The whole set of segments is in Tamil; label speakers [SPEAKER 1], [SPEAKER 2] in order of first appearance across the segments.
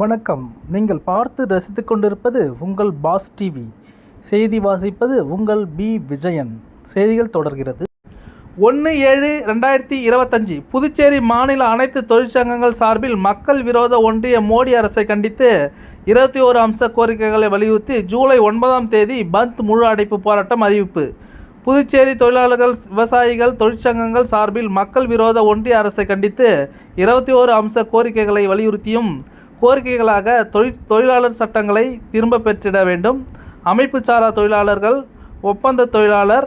[SPEAKER 1] வணக்கம். நீங்கள் பார்த்து ரசித்து கொண்டிருப்பது உங்கள் பாஸ் டிவி. செய்தி வாசிப்பது உங்கள் பி. விஜயன். செய்திகள் தொடர்கிறது. ஒன்று ஏழு ரெண்டாயிரத்தி இருபத்தஞ்சி. புதுச்சேரி மாநில அனைத்து தொழிற்சங்கங்கள் சார்பில் மக்கள் விரோத ஒன்றிய மோடி அரசை கண்டித்து இருபத்தி ஓரு அம்ச கோரிக்கைகளை வலியுறுத்தி ஜூலை ஒன்பதாம் தேதி பந்த் முழு அடைப்பு போராட்டம் அறிவிப்பு. புதுச்சேரி தொழிலாளர்கள் விவசாயிகள் தொழிற்சங்கங்கள் சார்பில் மக்கள் விரோத ஒன்றிய அரசை கண்டித்து இருபத்தி ஓரு அம்ச கோரிக்கைகளை வலியுறுத்தியும் கோரிக்கைகளாக தொழில் தொழிலாளர் சட்டங்களை திரும்ப பெற்றிட வேண்டும். அமைப்பு சாரா தொழிலாளர்கள் ஒப்பந்த தொழிலாளர்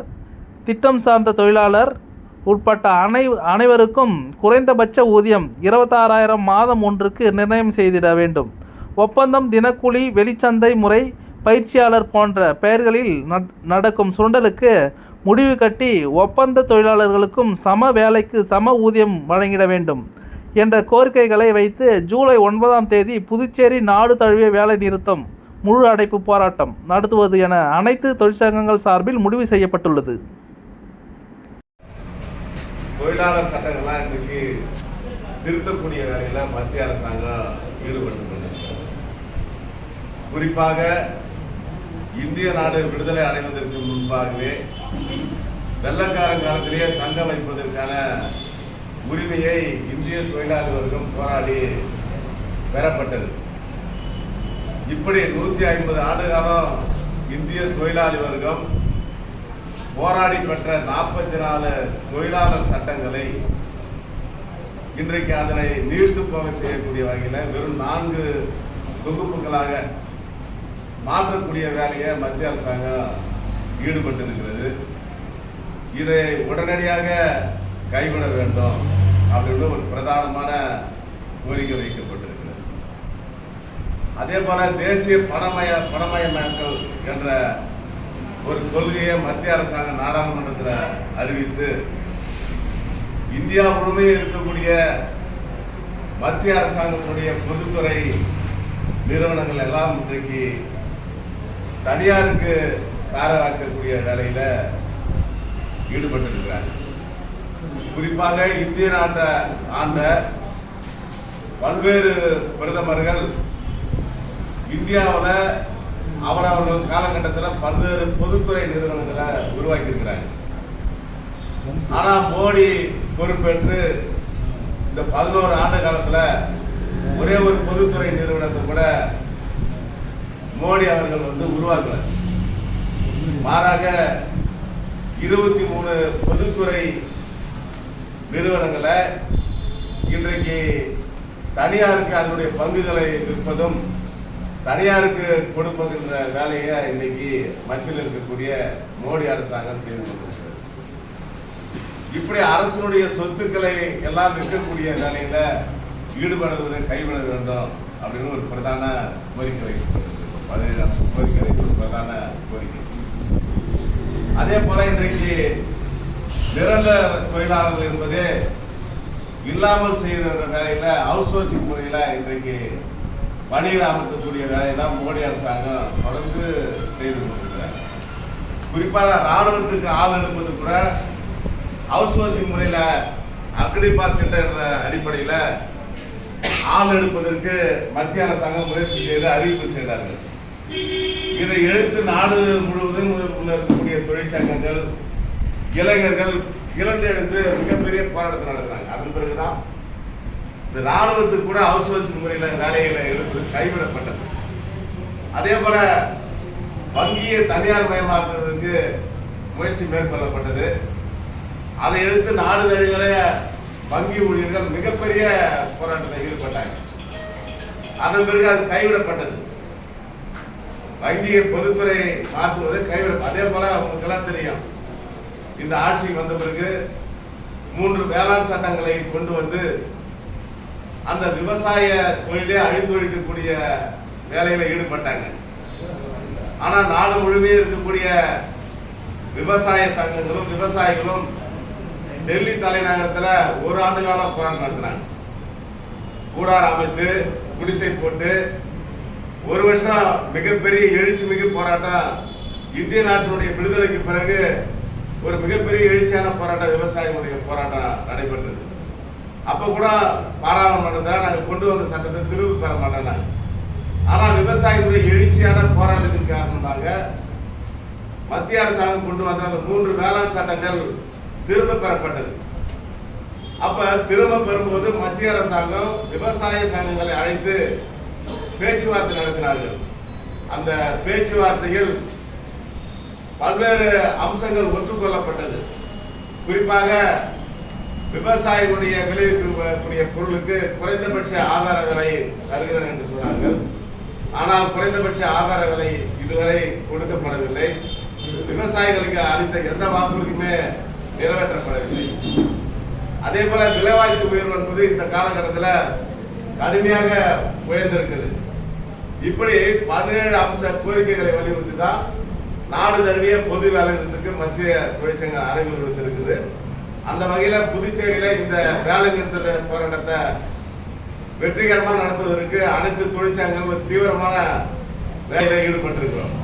[SPEAKER 1] திட்டம் சார்ந்த தொழிலாளர் உட்பட்ட அனை அனைவருக்கும் குறைந்தபட்ச ஊதியம் இருபத்தாறாயிரம் மாதம் ஒன்றுக்கு நிர்ணயம் செய்திட வேண்டும். ஒப்பந்தம் தினக்கூலி வெளிச்சந்தை முறை பயிற்சியாளர் போன்ற பெயர்களில் நடக்கும் சுரண்டலுக்கு முடிவு கட்டி ஒப்பந்த தொழிலாளர்களுக்கும் சம வேலைக்கு சம ஊதியம் வழங்கிட வேண்டும். என்ற கோரிக்கைகளை வைத்து ஜூலை ஒன்பதாம் தேதி புதுச்சேரி நாடு தழுவிய வேலை நிறுத்தம் முழு அடைப்பு போராட்டம் நடத்துவது என அனைத்து தொழிற்சங்கங்கள் சார்பில் முடிவு செய்யப்பட்டுள்ளது.
[SPEAKER 2] தொழிலாளர் சட்டங்கள்லாம் இன்றைக்கு திருத்தக்கூடிய வேலையெல்லாம் மத்திய அரசாங்கம் ஈடுபட்டு குறிப்பாக இந்திய நாடு விடுதலை அடைவதற்கு முன்பாகவே வெள்ளக்காரன் காலத்திலேயே சங்கம் வைப்பதற்கான உரிமையை இந்திய தொழிலாளி வர்க்கம் போராடி பெறப்பட்டது. இப்படி நூற்றி ஐம்பது ஆண்டு காலம் இந்திய தொழிலாளி வர்க்கம் போராடி பெற்ற நாற்பத்தி நாலு தொழிலாளர் சட்டங்களை இன்றைக்கு அதனை நீர்த்து போக செய்யக்கூடிய வகையில் வெறும் நான்கு தொகுப்புகளாக மாற்றக்கூடிய வேலையை மத்திய அரசாங்கம் ஈடுபட்டிருக்கிறது. இதை உடனடியாக கைவிட வேண்டும் அப்படின்னு ஒரு பிரதானமான கோரிக்கை வைக்கப்பட்டிருக்கிறது. அதே போல தேசிய பணமய பணமயமாக்கல் என்ற ஒரு கொள்கையை மத்திய அரசாங்கம் நாடாளுமன்றத்தில் அறிவித்து இந்தியா முழுமையில் இருக்கக்கூடிய மத்திய அரசாங்கத்துடைய பொதுத்துறை நிறுவனங்கள் எல்லாம் இன்றைக்கு தனியாருக்கு காரவாக்கக்கூடிய வேலையில் ஈடுபட்டிருக்கிறாங்க குறிப்பாக இந்திய நாட்டை ஆண்ட பல்வேறு பிரதமர்கள் இந்தியாவில் அவரவர்கள் காலகட்டத்தில் பல்வேறு பொதுத்துறை நிறுவனங்களை உருவாக்கியிருக்கிறாங்க. ஆனால் மோடி பொறுப்பேற்று இந்த பதினோரு ஆண்டு காலத்தில் ஒரே ஒரு பொதுத்துறை நிறுவனத்தை கூட மோடி அவர்கள் வந்து உருவாக்கல. மாறாக இருபத்தி மூணு பொதுத்துறை நிறுவனங்களை இன்றைக்கு தனியாருக்கு அதனுடைய பங்குகளை விற்பதும் தனியாருக்கு கொடுப்பதுன்ற வேலையை இன்னைக்கு மத்தியில் இருக்கக்கூடிய மோடி அரசாங்கம் செய்து கொண்டிருக்கிறது. இப்படி அரசனுடைய சொத்துக்களை எல்லாம் விற்கக்கூடிய வேலையில ஈடுபடுவதை கைவிட வேண்டும் அப்படின்னு ஒரு பிரதான கோரிக்கை வைக்கப்பட்டிருக்கு. பதினேழு கோரிக்கை ஒரு பிரதான கோரிக்கை. அதே போல இன்றைக்கு நிரந்தர தொழிலாளர்கள் என்பதே இல்லாமல் செய்கிற வேலையில் அவுட் சோர்சிங் முறையில் இன்றைக்கு பணியில் அமர்த்தக்கூடிய வேலையை தான் மோடி அரசாங்கம் தொடர்ந்து செய்து கொண்டிருக்கிறார். குறிப்பாக ராணுவத்துக்கு ஆள் எடுப்பது கூட அவுட் சோர்சிங் முறையில் அக்ரிபா திட்டம் என்ற அடிப்படையில் ஆள் எடுப்பதற்கு மத்திய அரசாங்கம் முயற்சி செய்து அறிவிப்பு செய்தார்கள். இதை எடுத்து நாடு முழுவதும் உள்ள இருக்கக்கூடிய தொழிற்சங்கங்கள் இளைஞர்கள் கிளர்ந்து எடுத்து மிகப்பெரிய போராட்டத்தை நடத்துனாங்க. அதன் பிறகுதான் இந்த ராணுவத்துக்கு கூட அவுட் முறையில் வேலைகளை எடுப்பது கைவிடப்பட்டது. அதே போல வங்கியை தனியார் மயமாக்குவதற்கு முயற்சி மேற்கொள்ளப்பட்டது. அதை எடுத்து நாடு தழுவிய வங்கி ஊழியர்கள் மிகப்பெரிய போராட்டத்தை ஈடுபட்டாங்க. அதன் பிறகு அது கைவிடப்பட்டது. வங்கியை பொதுத்துறை மாற்றுவது கைவிட அதே போல உங்களுக்கெல்லாம் தெரியும். இந்த ஆட்சிக்கு வந்த பிறகு மூன்று வேளாண் சட்டங்களை கொண்டு வந்து அந்த விவசாய தொழிலே அழித்தொழிக்கக்கூடிய வேலையில ஈடுபட்டாங்க. ஆனா நாடு முழுமையும் இருக்கக்கூடிய விவசாய சங்கங்களும் விவசாயிகளும் டெல்லி தலைநகரத்துல ஒரு ஆண்டு காலம் போராட்டம் நடத்தினாங்க. கூடார் அமைத்து குடிசை போட்டு ஒரு வருஷம் மிகப்பெரிய எழுச்சி மிகு போராட்டம் இந்திய நாட்டினுடைய விடுதலைக்கு பிறகு ஒரு மிகப்பெரிய எழுச்சியான போராட்டம் விவசாயிகளுடைய போராட்டம் நடைபெற்றது. அப்போ கூட பாராளுமன்றத்தில் நாங்கள் கொண்டு வந்த சட்டத்தை திரும்பி பெற மாட்டேனாங்க ஆனால் விவசாயிகளுடைய எழுச்சியான போராட்டத்தின் காரணமாக மத்திய அரசாங்கம் கொண்டு வந்த அந்த மூன்று வேளாண் சட்டங்கள் திரும்ப பெறப்பட்டது. அப்ப திரும்ப பெறும்போது மத்திய அரசாங்கம் விவசாய சங்கங்களை அழைத்து பேச்சுவார்த்தை நடத்தினார்கள். அந்த பேச்சுவார்த்தையில் பல்வேறு அம்சங்கள் ஒற்றுக்கொள்ளப்பட்டது குறிப்பாக விவசாயிகளுடைய விளைவிக்கக்கூடிய பொருளுக்கு குறைந்தபட்ச ஆதார விலை தருகிறேன் என்று சொன்னார்கள். ஆனால் குறைந்தபட்ச ஆதார விலை இதுவரை கொடுக்கப்படவில்லை. விவசாயிகளுக்கு அளித்த எந்த வாக்குறுதியுமே நிறைவேற்றப்படவில்லை. அதே போல விலைவாசி உயர்வு என்பது இந்த காலகட்டத்தில் கடுமையாக உயர்ந்திருக்குது. இப்படி பதினேழு அம்ச கோரிக்கைகளை வலியுறுத்தி தான் நாடு தழுவிய பொது வேலை நிறுத்தத்துக்கு மத்திய தொழிற்சங்க அறிவுறுத்தி இருக்குது அந்த வகையில புதுச்சேரியில இந்த வேலை நிறுத்த போராட்டத்தை வெற்றிகரமாக நடத்துவதற்கு அனைத்து தொழிற்சங்கங்களும் தீவிரமான வேலையில் ஈடுபட்டிருக்கிறோம்.